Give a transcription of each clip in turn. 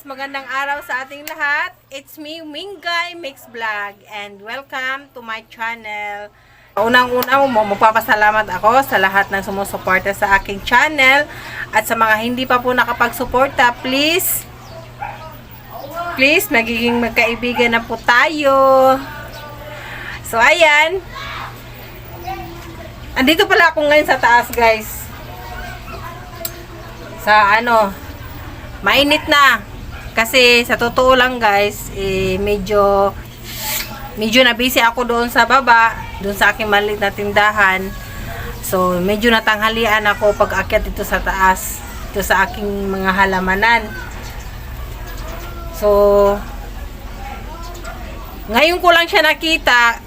Magandang araw sa ating lahat. It's me, Mingay Mix Vlog and welcome to my channel. Unang-una magpapasalamat ako sa lahat ng sumusuporta sa aking channel at sa mga hindi pa po nakapagsuporta, please please, magiging magkaibigan na po tayo. So, ayan. Andito pala ako ngayon sa taas, guys. Sa ano, mainit na. Kasi sa totoo lang guys, eh, medyo medyo na busy ako doon sa baba, doon sa aking maliit na tindahan. So, medyo natanghalian ako pag akyat dito sa taas, dito sa aking mga halamanan. So, ngayon ko lang siya nakita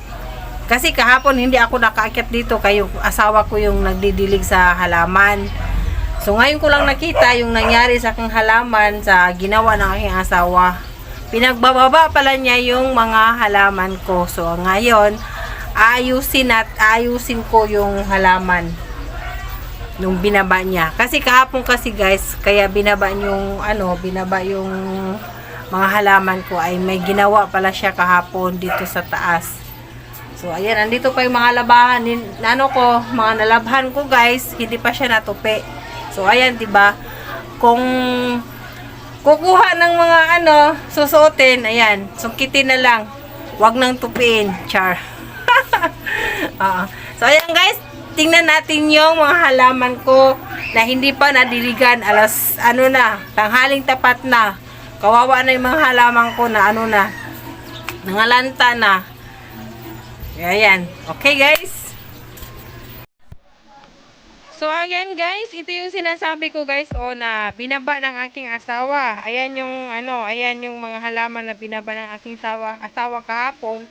kasi kahapon hindi ako nakaakyat dito kayo asawa ko yung nagdidilig sa halaman. So ngayon ko lang nakita yung nangyari sa aking halaman sa ginawa ng aking asawa. Pinagbababa pala niya yung mga halaman ko. So ngayon, ayusin at ayusin ko yung halaman nung binaba niya. Kasi kahapon kasi guys, kaya binaba yung ano, binaba yung mga halaman ko ay may ginawa pala siya kahapon dito sa taas. So ayan, andito pa yung mga labahan, ano ko, mga nalabhan ko guys, hindi pa siya natupi. So, ayan, 'di ba? Kung kukuha ng mga ano, susuotin, ayan, sungkitin na lang. Huwag nang tupiin, char. Oo. So, ayan guys, tingnan natin yung mga halaman ko na hindi pa nadiligan. Alas, ano na, tanghaling tapat na. Kawawa na yung mga halaman ko na ano na, nangalanta na. Ayan. Okay guys. So, ayan guys, ito yung sinasabi ko guys, o na binaba ng aking asawa. Ayan yung, ano, ayan yung mga halaman na binaba ng aking asawa, asawa kahapon.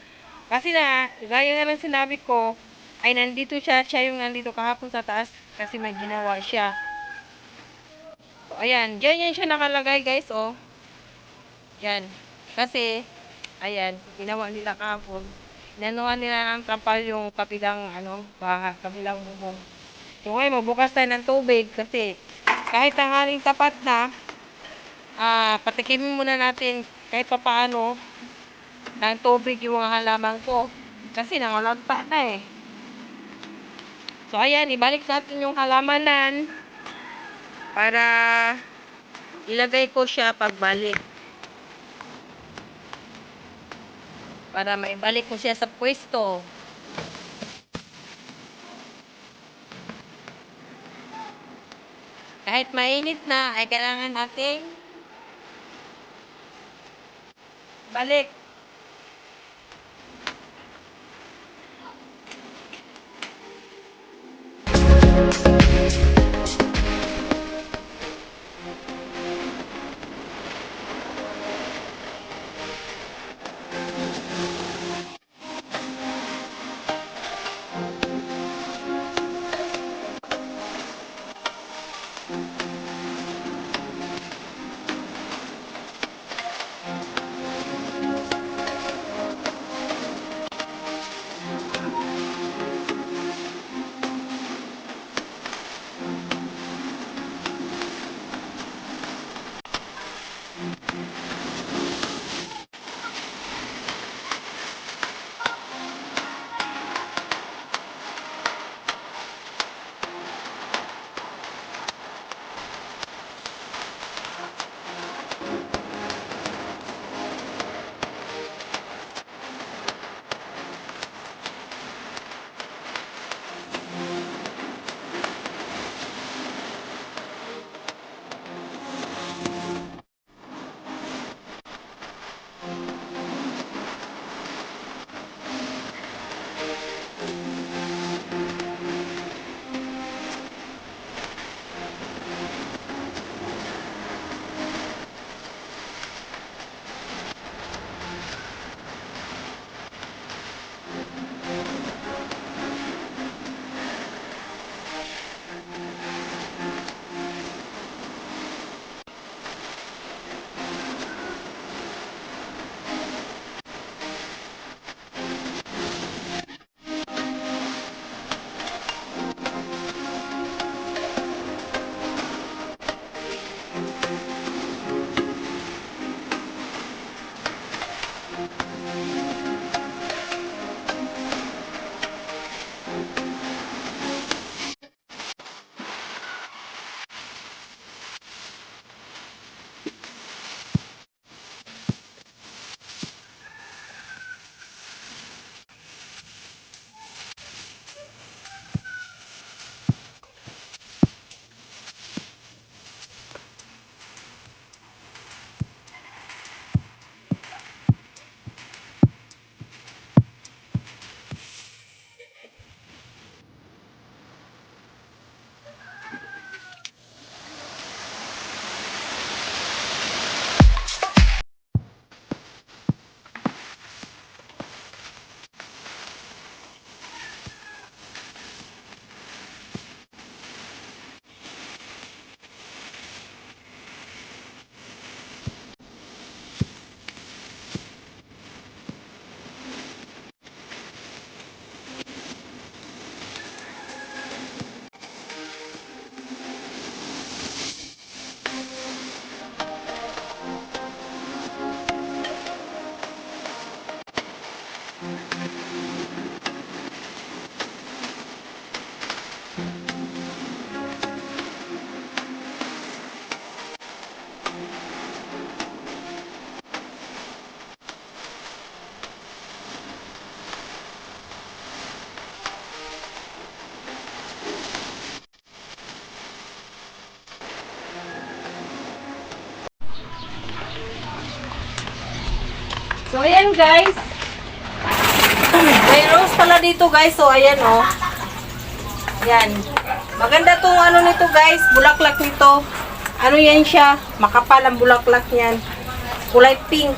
Kasi na, gaya nga ng sinabi ko, ay nandito siya, siya yung nandito kahapon sa taas kasi may ginawa siya. So, ayan, dyan yan siya nakalagay guys, oh. Yan. Kasi, ayan, ginawa nila kahapon. Inanuhan nila ng trampal yung kabilang, ano, baha, kabilang bubong. Ngayon, magbukas tayo ng tubig kasi kahit tanghaling tapat na, ah, patikimin muna natin kahit pa paano ng tubig yung halaman ko. Kasi nangalagpa na eh. So ayan, ibalik natin yung halamanan para ilagay ko siya pagbalik. Para maibalik ko siya sa pwesto. Kahit mainit na, ay kailangan nating balik. So, ayan guys. May rose pala dito guys. So, ayan oh. Ayan. Maganda tong ano nito guys. Bulaklak nito. Ano yan siya? Makapal ang bulaklak niyan. Kulay pink.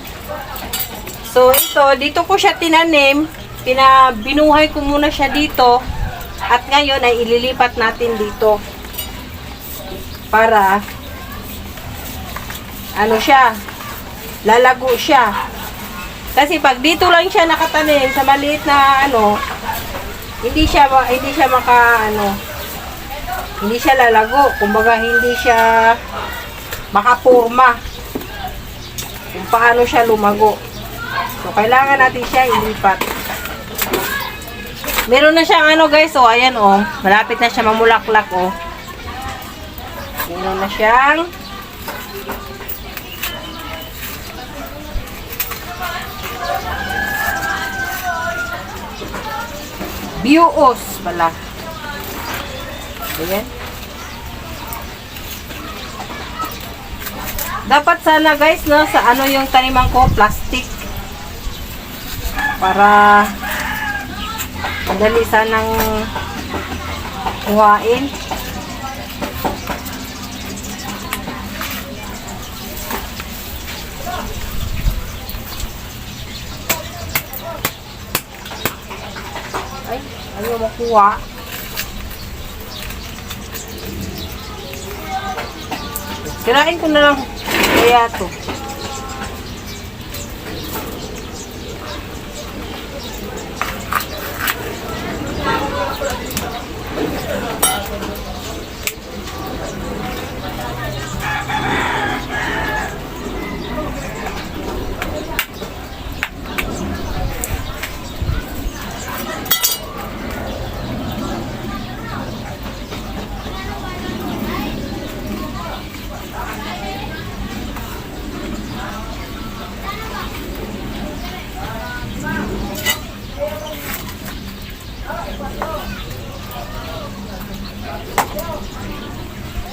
So, ito. Dito ko siya tinanim. Pinabinuhay ko muna siya dito. At ngayon ay ililipat natin dito. Para ano siya, lalago siya. Kasi pag dito lang siya nakatanim sa maliit na ano, hindi siya hindi siya maka ano, hindi siya lalago. Kumbaga hindi siya makapurma. Kung paano siya lumago. So kailangan natin siya ilipat. Meron na siyang ano guys, oh, ayan oh, malapit na siya mamulaklak oh. Meron na siyang Bios pala. Ayan. Dapat sana guys, no, sa ano yung taniman ko, plastic. Para madali sanang kuhain. Ayaw makuha. Kirain ko na lang kaya to.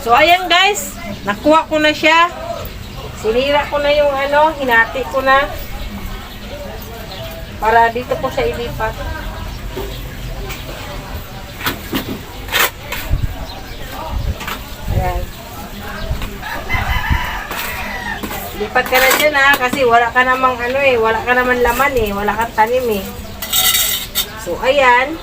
So, ayan guys. Nakuha ko na siya. Sinira ko na yung ano, hinati ko na. Para dito ko siya ilipat. Lipat ka na dyan ha, kasi wala ka namang ano eh, wala ka naman laman eh, wala kang tanim eh. So, ayan.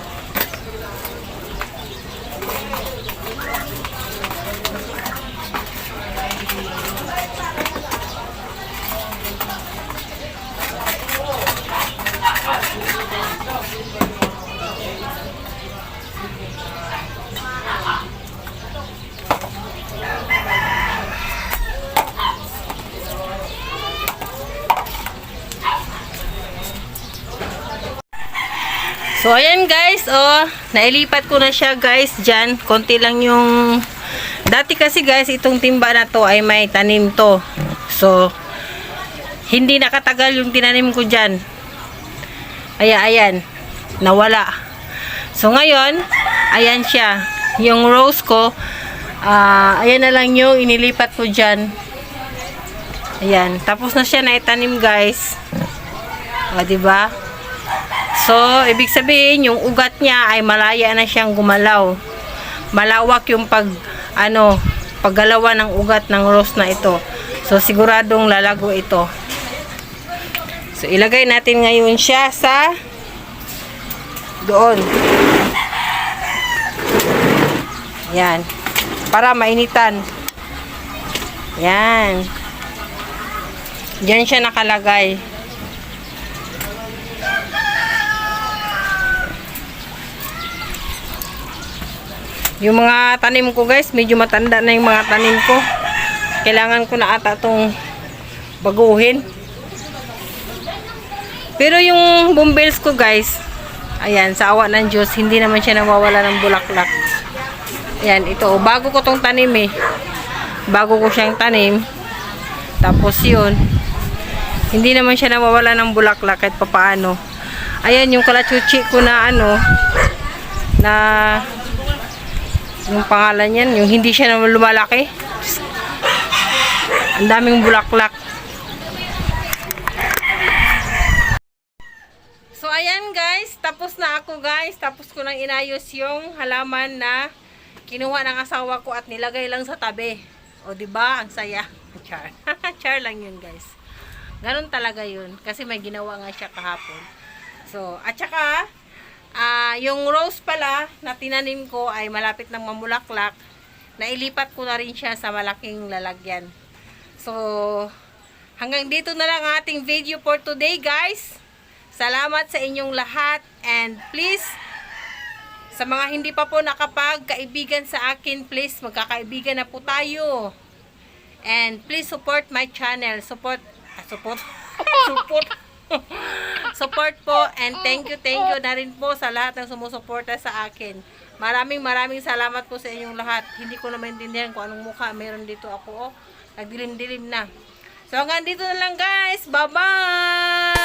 So, ayan guys, oh, nailipat ko na siya guys dyan. Konti lang yung, dati kasi guys, itong timba na to ay may tanim to. So, hindi nakatagal yung tinanim ko dyan. Kaya, ayan, nawala. So, ngayon, ayan siya. Yung rose ko, ah, ayan na lang yung inilipat ko dyan. Ayan, tapos na siya na itanim guys. O, diba? So, ibig sabihin, yung ugat niya ay malaya na siyang gumalaw. Malawak yung pag, ano, paggalawa ng ugat ng rose na ito. So, siguradong lalago ito. So, ilagay natin ngayon siya sa doon. Yan. Para mainitan. Yan. Diyan siya nakalagay. Yung mga tanim ko guys, medyo matanda na yung mga tanim ko. Kailangan ko na ata itong baguhin. Pero yung bumbills ko guys, ayan, sa awa ng Diyos, hindi naman siya nawawala ng bulaklak. Ayan, ito, oh, bago ko tong tanim eh. Bago ko siyang tanim. Tapos yun, hindi naman siya nawawala ng bulaklak kahit papaano. Ayan, yung kalachuchi ko na ano, na yung pangalan yan, yung hindi siya naman lumalaki. Ang daming bulaklak. tapos na ako guys. Tapos ko nang inayos yung halaman na kinuha ng asawa ko at nilagay lang sa tabi. O ba Ang saya. Char. Char lang yun guys. Ganun talaga yun. Kasi may ginawa nga siya kahapon. So, at saka, ah yung rose pala na tinanim ko ay malapit ng mamulaklak. Nailipat ko na rin siya sa malaking lalagyan. So, hanggang dito na lang ang ating video for today guys. Salamat sa inyong lahat and please sa mga hindi pa po nakapagkaibigan sa akin, please magkakaibigan na po tayo. And please support my channel. Support ah, support support support po and thank you thank you na rin po sa lahat ng sumusuporta sa akin. Maraming maraming salamat po sa inyong lahat. Hindi ko na maintindihan kung anong mukha meron dito ako. Oh. Nagdilim-dilim na. So hanggang dito na lang guys. Bye-bye!